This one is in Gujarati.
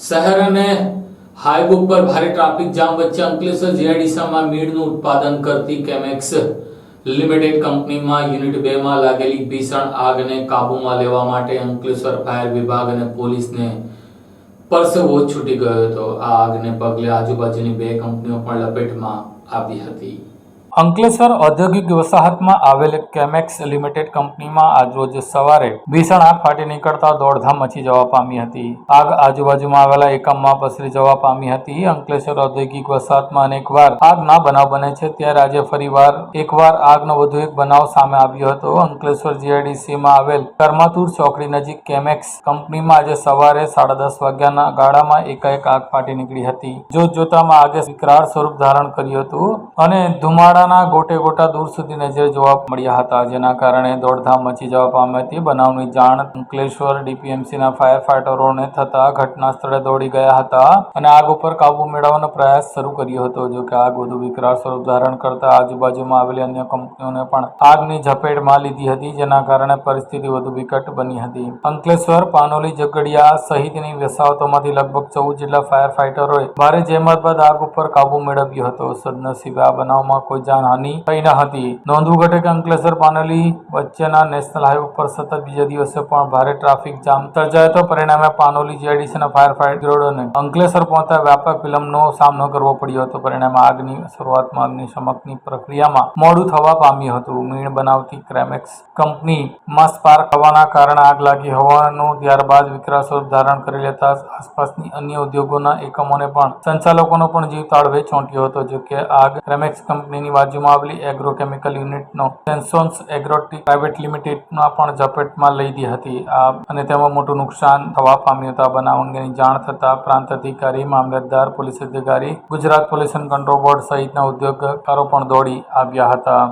શહેર અને હાઈવે ઉપર ભારે ટ્રાફિક જામ વચ્ચે અંકલેશ્વર જીઆઈડીસામાં મીડનું ઉત્પાદન કરતી કેમેક્સ લિમિટેડ કંપનીમાં યુનિટ બે માં લાગેલી ભીષણ આગને કાબૂમાં લેવા માટે અંકલેશ્વર ફાયર વિભાગ અને પોલીસને પરસેવો છૂટી ગયો હતો. આ આગને પગલે આજુબાજુની બે કંપનીઓ પણ લપેટમાં આવી હતી. અંકલેશ્વર ઔદ્યોગિક વસાહતમાં આવેલ કેમેક્સ લિમિટેડ કંપનીમાં આજરોજ સવારે ભીષણ આગ ફાટી નીકળતા દોડધામ મચી જવા પામી હતી. આગ આજુબાજુમાં આવેલા એકમમાં પસરી જવા પામી હતી. અંકલેશ્વર ઔદ્યોગિક વસાહતમાં અનેકવાર આગના બનાવ બને છે. ત્યારે આજે ફરીવાર એકવાર આગનો વધુ એક બનાવ સામે આવ્યો હતો. અંકલેશ્વર જીઆઈડીસીમાં આવેલ કરમાતુર ચોકડી નજીક કેમેક્સ કંપનીમાં આજે સવારે સાડા દસ વાગ્યાના ગાળામાં એકાએક આગ ફાટી નીકળી હતી. જોત જોતામાં આગે વિકરાળ સ્વરૂપ ધારણ કર્યું હતું અને ધુમાડાના ગોટે ગોટા દૂર સુધી નજરે જોવા મળ્યા હતા. જેના કારણે દોડધામ મચી જવા પામી હતી બનાવની જાણ અંકલેશ્વર ડીપીએમસીના ફાયર ફાઈટરોને થતા ઘટના સ્થળે દોડી ગયા હતા અને આગ ઉપર કાબુ મેળવવાનો પ્રયાસ શરૂ કર્યો હતો. જો કે આગ વધુ વિકરાળ સ્વરૂપ ધારણ કરતા આજુબાજુમાં આવેલી અન્ય કંપનીઓને પણ આગની ઝપેટમાં લીધી હતી, જેના કારણે પરિસ્થિતિ વધુ વિકટ બની હતી. અંકલેશ્વર, પાનોલી, ઝઘડિયા સહિતની વસાહતોમાંથી લગભગ ચૌદ જેટલા ફાયર ફાઈટરોએ ભારે જહેમત બાદ આગ ઉપર કાબુ મેળવ્યો હતો. સદનસીબે આ બનાવમાં કોઈ જાનહાનિ થઈ ન હતી. નોંધવું ઘટે કે અંકલેશ્વર પાનોલી વચ્ચેના નેશનલ હાઈવે ઉપર સતત બીજા દિવસે પણ ભારે ટ્રાફિક જામ સર્જાયો હતો. પરિણામે પાનોલી જીઆઈડીસીના ફાયર ફાઈટરોને અંકલેશ્વર પહોંચતા વ્યાપક વિલંબનો સામનો કરવો પડ્યો હતો. પરિણામે આગની શરૂઆતમાં અગ્નિશમકની પ્રક્રિયામાં મોડું થવા પામ્યું હતું. મીણ બનાવતી ક્રેમેક્સ કંપનીમાં સ્પાર્ક થવાના કારણે આગ લાગી હોવાનું ત્યારબાદ વિકરાળ સ્વરૂપ ધારણ કરી લેતા આસપાસની અન્ય ઉદ્યોગોના એકમોને પણ સંચાલકોનો પણ જીવ તાળવે ચોંટ્યો હતો. જોકે આગ ક્રેમેક્સ કંપનીની બાજુમાં આવેલી એગ્રોકેમિકલ યુનિટનો સેન્સોન્સ એગ્રોટિક પ્રાઇવેટ લિમિટેડના પણ ઝપેટમાં લઈ દી હતી. આ અને તેમાં મોટું નુકસાન થવા પામ્યું હતું. આ બનાવ અંગેની જાણ થતાં પ્રાંત અધિકારી, મામલતદાર, પોલીસ અધિકારી, ગુજરાત પોલ્યુશન કંટ્રોલ બોર્ડ સહિતના ઉદ્યોગકારો પણ દોડી આવ્યા હતા.